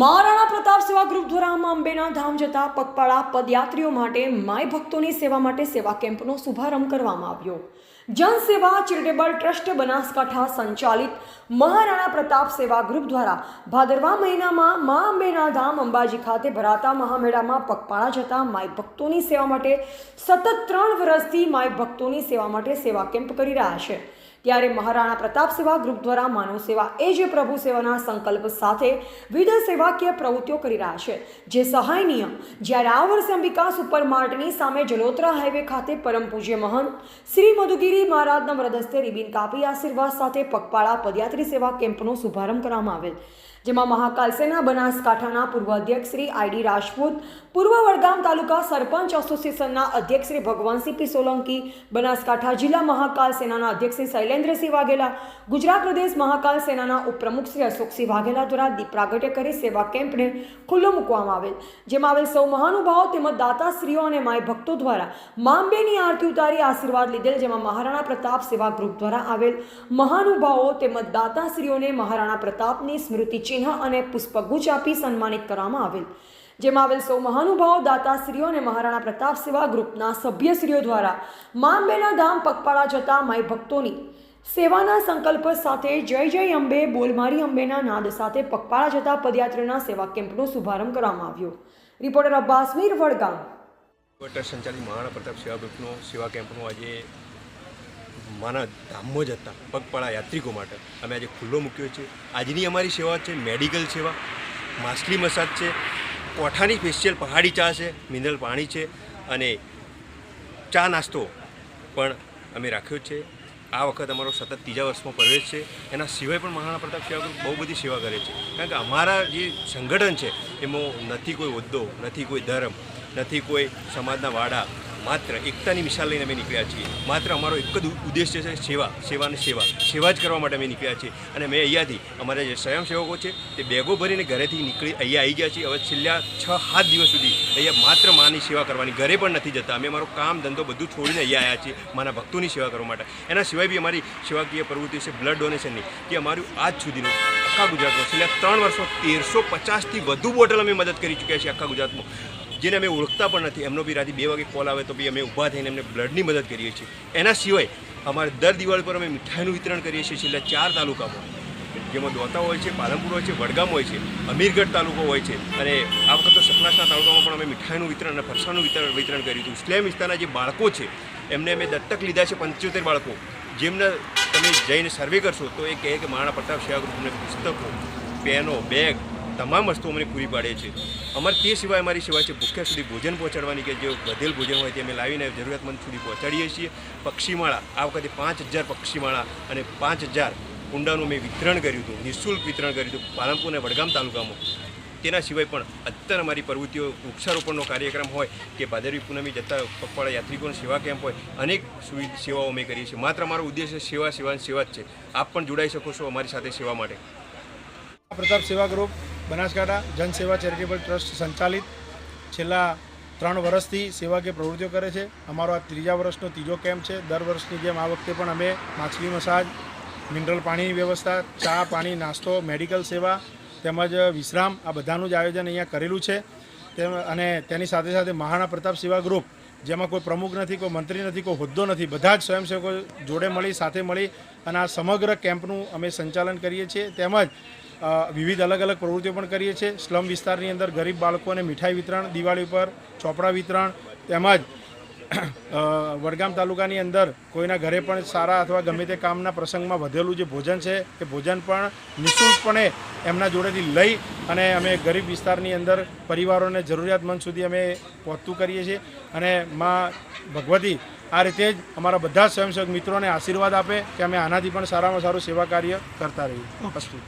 મહારાણા પ્રતાપ સેવા ગ્રુપ દ્વારા અંબેના ધામ જતા પગપાળા પદયાત્રીઓ માટે માય ભક્તોની સેવા માટે સેવા કેમ્પનો શુભારંભ કરવામાં આવ્યો. જનસેવા, ચેરિટેબલ ટ્રસ્ટ, બનાસકાંઠા સંચાલિત મહારાણા પ્રતાપ સેવા ગ્રુપ દ્વારા ભાદરવા મહિનામાં મા અંબેના ધામ અંબાજી ખાતે ભરાતા મહામેળામાં પગપાળા જતા માય ભક્તોની સેવા માટે સતત ત્રણ વર્ષથી માય ભક્તોની સેવા માટે સેવા કેમ્પ કરી રહ્યા છે. ત્યારે મહારાણા પ્રતાપ સેવા ગ્રુપ દ્વારા માનવ સેવા એ જ પ્રભુ સેવાના સંકલ્પ સાથે વિવિધ સેવાકીય પ્રવૃત્તિઓ કરી રહ્યા છે, જે સહાયનીય જ્યારે આ વર્ષે અંબિકા સુપર માર્ટની સામે જલોત્રા હાઈવે ખાતે પરમ પૂજ્ય મહંત શ્રી મધુગીરી મહારાજના વ્રદસ્તે રિબિન કાપી આશીર્વાદ સાથે પગપાળા પદયાત્રી સેવા કેમ્પનો શુભારંભ કરવામાં આવેલ. જેમાં મહાકાલ સેના બનાસકાંઠાના પૂર્વ અધ્યક્ષ શ્રી આઈડી રાજપૂત, પૂર્વ વડગામ તાલુકા સરપંચ એસોસિએશનના અધ્યક્ષ શ્રી ભગવાનસિંહ પી સોલંકી, બનાસકાંઠા જિલ્લા મહાકાલ સેનાના અધ્યક્ષ શ્રી શૈલેન્દ્રસિંહ વાઘેલા, ગુજરાત પ્રદેશ મહાકાલ સેનાના ઉપપ્રમુખ શ્રી અશોકસિંહ વાઘેલા દ્વારા દીપ પ્રાગટ્ય કરી સેવા કેમ્પને ખુલ્લો મૂકવામાં આવેલ, જેમાં આવેલ સૌ મહાનુભાવો તેમજ દાતાશ્રીઓ અને માય ભક્તો દ્વારા માંબેની આરતી ઉતારી આશીર્વાદ લીધેલ, જેમાં મહારાણા પ્રતાપ સેવા ગ્રુપ દ્વારા આવેલ મહાનુભાવો તેમજ દાતાશ્રીઓને મહારાણા પ્રતાપની સ્મૃતિ ચિહ્ન અને પુષ્પગુચ્છ આપી સન્માનિત કરવામાં આવેલ. જેમાં આવેલ સૌ મહાનુભાવો, દાતાશ્રીઓ અને મહારાણા પ્રતાપ સેવા ગ્રુપના સભ્યશ્રીઓ દ્વારા મા અંબેના ધામ પગપાળા જતા માય ભક્તોની સેવાના સંકલ્પ સાથે જય જય અંબે, બોલમારી અંબેના નાદ સાથે પગપાળા જતા પદયાત્રીના સેવા કેમ્પનો શુભારંભ કરવામાં આવ્યો. રિપોર્ટર અબ્બાસ મીર વડગામ. ટ્રસ્ટ સંચાલિત મહારાણા પ્રતાપ સેવા ગ્રુપનો સેવા કેમ્પનો આજે માના ધામમાં જતા પગપાળા યાત્રિકો માટે. અમે આજે ખુલ્લો મૂક્યો છે. આજની અમારી સેવા છે, મેડિકલ સેવા, માછલી મસાજ છે કોઠાની સ્પેશિયલ પહાડી ચા છે, મિનરલ પાણી છે અને ચા નાસ્તો પણ અમે રાખ્યો છે. આ વખત અમારો સતત ત્રીજા વર્ષમાં પ્રવેશ છે. એના સિવાય પણ મહારાણા પ્રતાપ સેવા ગ્રુપ બહુ બધી સેવા કરે છે. કારણ કે અમારા જે સંગઠન છે, એમાં નથી કોઈ હોદ્દો, નથી કોઈ ધર્મ, નથી કોઈ સમાજના વાડા માત્ર એકતાની મિસાલ લઈને અમે નીકળ્યા છીએ. માત્ર અમારો એક જ ઉદ્દેશ્ય છે સેવા. સેવા સેવા. સેવા જ કરવા માટે અમે નીકળ્યા છીએ. અને મેં અહીંયાથી અમારા જે સ્વયંસેવકો છે તે બેગો ભરીને ઘરેથી નીકળી અહીંયા આવી ગયા છીએ. હવે છેલ્લા છ, સાત દિવસ સુધી અહીંયા માત્ર માની સેવા કરવાની. ઘરે પણ નથી જતા. અમે અમારો કામ ધંધો બધું છોડીને અહીંયા આવ્યા છીએ મારા ભક્તોની સેવા કરવા માટે. એના સિવાય બી અમારી સેવાકીય પ્રવૃત્તિ છે બ્લડ ડોનેશનની કે અમારું આજ સુધીનું આખા ગુજરાતમાં છેલ્લા ત્રણ વર્ષો તેરસો પચાસથી વધુ બોટલ અમે મદદ કરી ચૂક્યા છીએ આખા ગુજરાતમાં. જેને અમે ઓળખતા પણ નથી. એમનો બી રાતે બે વાગે કોલ આવે તો બી અમે ઊભા થઈને એમને બ્લડની મદદ કરીએ છીએ. એના સિવાય અમારે દર દિવાળી પર અમે મીઠાઈનું વિતરણ કરીએ છીએ છેલ્લા ચાર તાલુકામાં. જેમાં દોતા હોય છે, પાલનપુર હોય છે, વડગામ હોય છે, અમીરગઢ તાલુકો હોય છે. અને આ વખત તો સપનાસના તાલુકામાં પણ અમે મીઠાઈનું વિતરણ અને ફરસાણનું વિતરણ વિતરણ કર્યું હતું. સ્લેમ વિસ્તારના જે બાળકો છે, એમને અમે દત્તક લીધા છે પંચોતેર બાળકો. જેમને તમે જઈને સર્વે કરશો તો એ કહે કે મહારાણા પ્રતાપ સેવા ગ્રુપને પુસ્તકો, પેનો બેગ તમામ વસ્તુઓ અમને પૂરી પાડે છે. અમારે તે સિવાય અમારી સેવા છે, ભૂખ્યા સુધી ભોજન પહોંચાડવાની કે જે વધેલ ભોજન હોય તે અમે લાવીને જરૂરિયાતમંદ સુધી પહોંચાડીએ છીએ. પક્ષીમાળા, આ વખતે પાંચ હજાર પક્ષીમાળા અને પાંચ હજાર કુંડાનું મેં વિતરણ કર્યું હતું, નિઃશુલ્ક વિતરણ કર્યું હતું પાલનપુર અને વડગામ તાલુકામાં. તેના સિવાય પણ અત્યારે અમારી પ્રવૃત્તિઓ, વૃક્ષારોપણનો કાર્યક્રમ હોય કે ભાદરવી પૂનમી જતા પગપાળા યાત્રિકોની સેવા કેમ્પ હોય, અનેક સેવાઓ અમે કરીએ છીએ. માત્ર અમારો ઉદ્દેશ્ય સેવા સેવા સેવા જ છે. આપ પણ જોડાઈ શકો છો અમારી સાથે સેવા માટે. પ્રતાપ સેવા ગ્રુપ. બનાસકાંઠા જનસેવા ચેરિટેબલ ટ્રસ્ટ સંચાલિત છેલ્લા ત્રણ વર્ષથી સેવાકીય પ્રવૃત્તિઓ કરે છે. અમારો આ ત્રીજા વર્ષનો ત્રીજો કેમ્પ છે. દર વર્ષની જેમ આ વખતે પણ અમે માછલી મસાજ, મિનરલ પાણીની વ્યવસ્થા, ચા, પાણી, નાસ્તો, મેડિકલ સેવા તેમજ વિશ્રામ આ બધાનું જ આયોજન અહીંયા કરેલું છે. અને તેની સાથે સાથે મહારાણા પ્રતાપ સેવા ગ્રુપ, જેમાં કોઈ પ્રમુખ નથી, કોઈ મંત્રી નથી, કોઈ હોદ્દો નથી, બધા જ સ્વયંસેવકો જોડે મળી, સાથે મળી અને આ સમગ્ર કેમ્પનું અમે સંચાલન કરીએ છીએ. તેમજ વિવિધ અલગ અલગ પ્રવૃત્તિઓ પણ કરીએ છીએ. સ્લમ વિસ્તારની અંદર ગરીબ બાળકોને મીઠાઈ વિતરણ દિવાળી પર ચોપડા વિતરણ તેમજ વડગામ તાલુકાની અંદર કોઈના ઘરે પણ સારા અથવા ગમે તે કામના પ્રસંગમાં વધેલું જે ભોજન છે એ ભોજન પણ નિઃશુલ્કપણે એમના જોડેથી લઈ અને અમે ગરીબ વિસ્તારની અંદર પરિવારોને જરૂરિયાતમંદ સુધી અમે પહોંચતું કરીએ છીએ. અને માં ભગવતી આ રીતે જ અમારા બધા સ્વયંસેવક મિત્રોને આશીર્વાદ આપે કે અમે આનાથી પણ સારામાં સારું સેવા કાર્ય કરતા રહીએ. અસ્તુ.